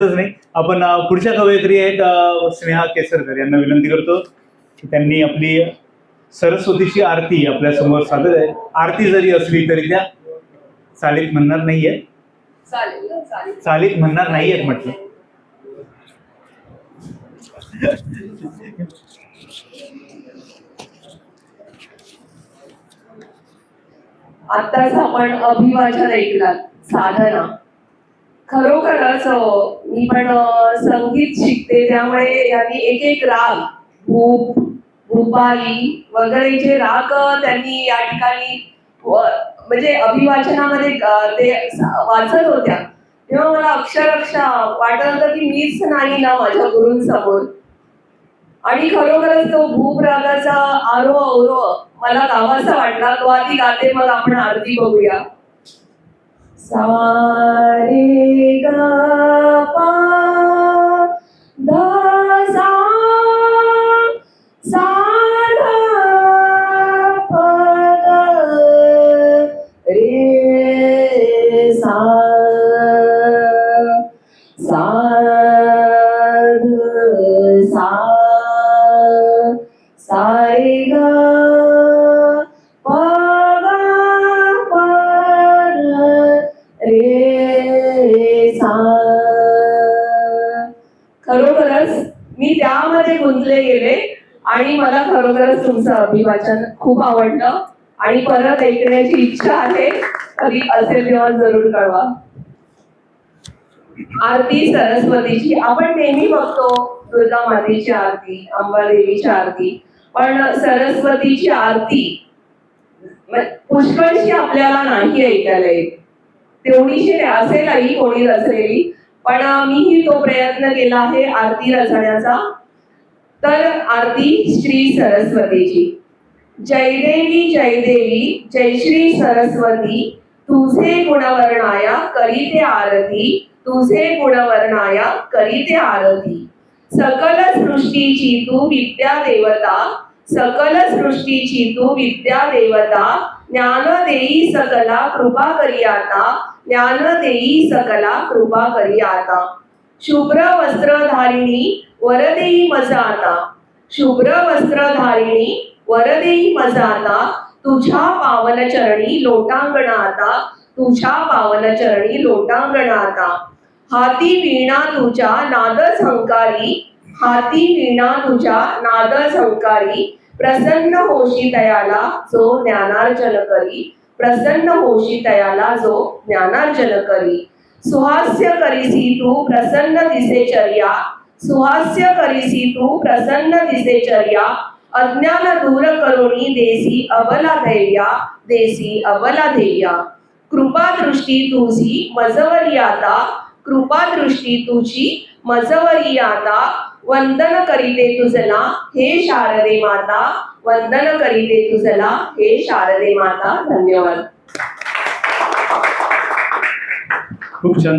नाही. आपण पुढच्या कवयित्री आहेत स्नेहा केसरकर. यांना विनंती करतो की त्यांनी आपली सरस्वतीची आरती आपल्यासमोर सादर आहे. आरती जरी असली तरी त्या चालीत म्हणणार नाहीये चालीत म्हणणार नाहीयेत म्हटलं. आत्ताच आपण अभिवाचन ऐकलात साधना. खरोखरच मी पण संगीत शिकते त्यामुळे यांनी एक एक राग भूप भूपाली वगैरे जे राग त्यांनी या ठिकाणी म्हणजे अभिवाचनामध्ये ते वाचत होत्या. तेव्हा मला अक्षरशः वाटत होतं की मीच नाही ना माझ्या गुरूंसमोर. आणि खरोखरच तो भूप रागाचा आरोह अवरोह मला गावाचा वाटला तो आधी गाते मग आपण आरती बघूया. सारे गा पा धा सा खरोखरच मी त्यामध्ये गुंतले गेले आणि मला खरोखरच तुमचं अभिवाचन खूप आवडलं. आणि परत ऐकण्याची इच्छा आहे कधी असेल तेव्हा जरूर कळवा. आरती सरस्वतीची आपण नेहमी बघतो दुर्गा मातेची आरती अंबादेवीची आरती पण सरस्वतीची आरती पुष्कळशी आपल्याला नाही ऐकायला येत. तेवढीशी नाही, असेलही कोणी रचलेली पण मीही तो प्रयत्न केला आहे आरती रचण्याचा तर आरती श्री सरस्वतीची. जय देवी जय देवी जय श्री सरस्वती. तुझे गुणवर्णाया करीते आरती तुझे गुणवर्णाया करीते आरती. सकल सृष्टीची तू विद्या देवता सकल सृष्टीची तू विद्या देवता ज्ञान देई सकला कृपा करी आता ज्ञान देई सकला कृपा करी आता शुभ्र वस्त्रधारिणी वरदेई मजाता। शुभ्र वस्त्रधारिणी वरदेई मजाता। तुझ्या पावन चरणी लोटांगणाता। तुझ्या पावन चरणी लोटांगणाता। हाती वीणा तुझ्या नाद संकारी हाती वीणा तुझ्या नाद संकारी प्रसन्न होशी तयाला जो ज्ञानार्जन करी प्रसन्न होशी तयाला जो ज्ञानार्जन करी. सुहास्य करीसी तू प्रसन्न दिसे चर्या सुहास्य करीसी तू प्रसन्न दिसे चर्या अज्ञान दूर करुणी देसी अबला धैर्या देसी अबला धैर्या. कृपा दृष्टी तुझी मजवरी आता कृपा दृष्टी तुझी मजवरी आता वंदन करीते तुझला हे शारदे माता वंदन करीते तुझला हे शारदे माता धन्यवाद. खूप छान